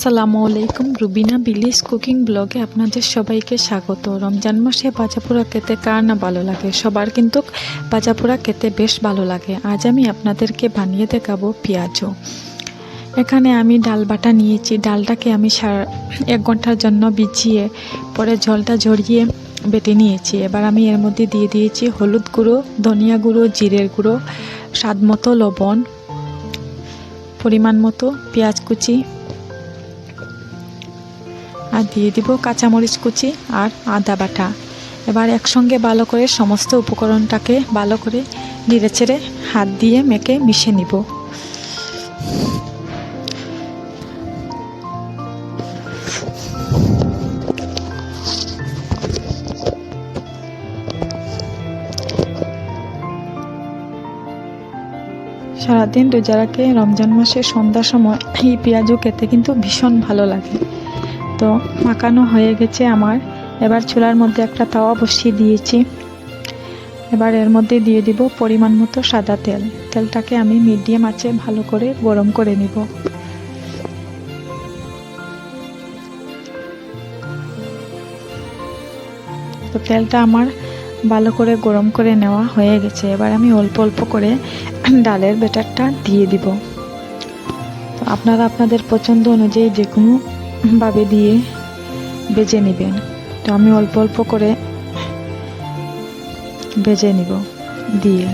আসসালামু আলাইকুম। রুবিনা বিলিস কুকিং ব্লগে আপনাদের সবাইকে স্বাগত। রমজান মাসে বাজাপোড়া খেতে কার না ভালো লাগে? সবার কিন্তু বাজাপোড়া খেতে বেশ ভালো লাগে। আজ আমি আপনাদেরকে বানিয়ে দেখাবো পেঁয়াজও। এখানে আমি ডাল বাটা নিয়েছি। ডালটাকে আমি সারা এক ঘণ্টার জন্য বিছিয়ে পরে জলটা ঝরিয়ে বেটে নিয়েছি। এবার আমি এর মধ্যে দিয়ে দিয়েছি হলুদ গুঁড়ো, ধনিয়া গুঁড়ো, জিরের গুঁড়ো, স্বাদ মতো লবণ, পরিমাণ মতো পেঁয়াজ কুচি আর দিয়ে দিব কাঁচামরিচ কুচি আর আদা বাটা। এবার একসঙ্গে ভালো করে সমস্ত উপকরণটাকে ভালো করে নেড়ে চেড়ে হাত দিয়ে মেখে মিশে নিব। সারাদিন রোজা রাখে রমজান মাসে সন্ধ্যার সময় এই পেঁয়াজও খেতে কিন্তু ভীষণ ভালো লাগে। তো মাখানো হয়ে গেছে আমার। এবার চুলার মধ্যে একটা তাওয়া বসিয়ে দিয়েছি। এবার এর মধ্যে দিয়ে দিব পরিমাণ মতো সাদা তেল। তেলটাকে আমি মিডিয়াম আঁচে ভালো করে গরম করে নিব। তো তেলটা আমার ভালো করে গরম করে নেওয়া হয়ে গেছে। এবার আমি অল্প অল্প করে ডালের ব্যাটারটা দিয়ে দিব। তো আপনারা আপনাদের পছন্দ অনুযায়ী যে কোনোভাবে দিয়ে বেজে নেবেন। তো আমি অল্প অল্প করে বেজে নিব দিয়ে।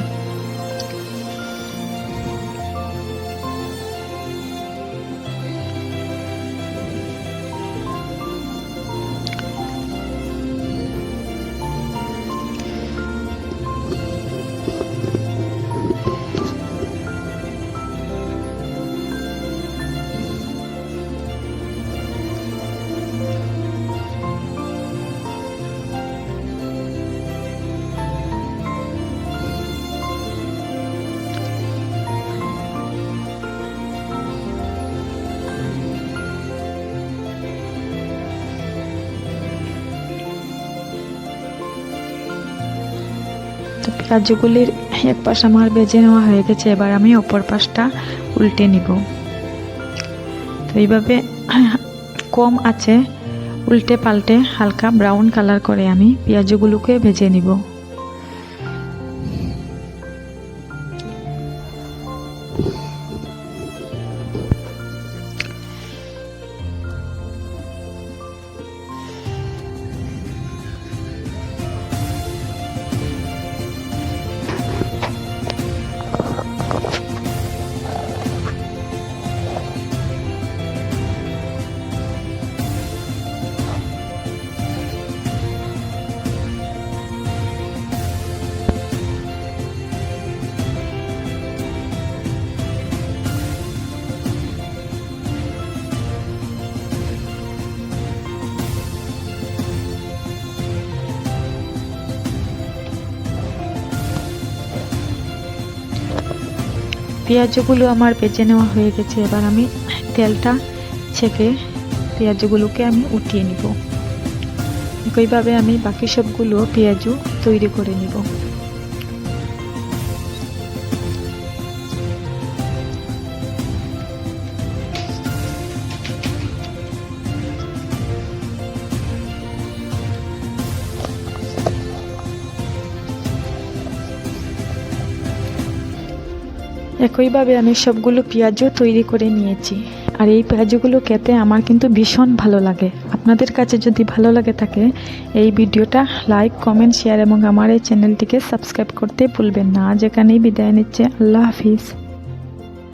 তো পেঁয়াজগুলির এক পাশ আমার বেজে নেওয়া হয়ে গেছে, এবার আমি অপর পাশটা উল্টে নিব। তো এইভাবে কম আছে, উল্টে পাল্টে হালকা ব্রাউন কালার করে আমি পেঁয়াজগুলোকে ভেজে নিব। পেঁয়াজগুলো আমার বেঁচে নেওয়া হয়ে গেছে। এবার আমি তেলটা ছেঁকে পেঁয়াজগুলোকে আমি উঠিয়ে নিব। একইভাবে আমি বাকি সবগুলো পেঁয়াজও তৈরি করে নিব। একইভাবে আমি সবগুলো পেঁয়াজও তৈরি করে নিয়েছি। আর এই পেঁয়াজগুলো খেতে আমার কিন্তু ভীষণ ভালো লাগে। আপনাদের কাছে যদি ভালো লাগে থাকে, এই ভিডিওটা লাইক, কমেন্ট, শেয়ার এবং আমার এই চ্যানেলটিকে সাবস্ক্রাইব করতে ভুলবেন না। আজ এখানেই বিদায় নিচ্ছে। আল্লাহ হাফিজ।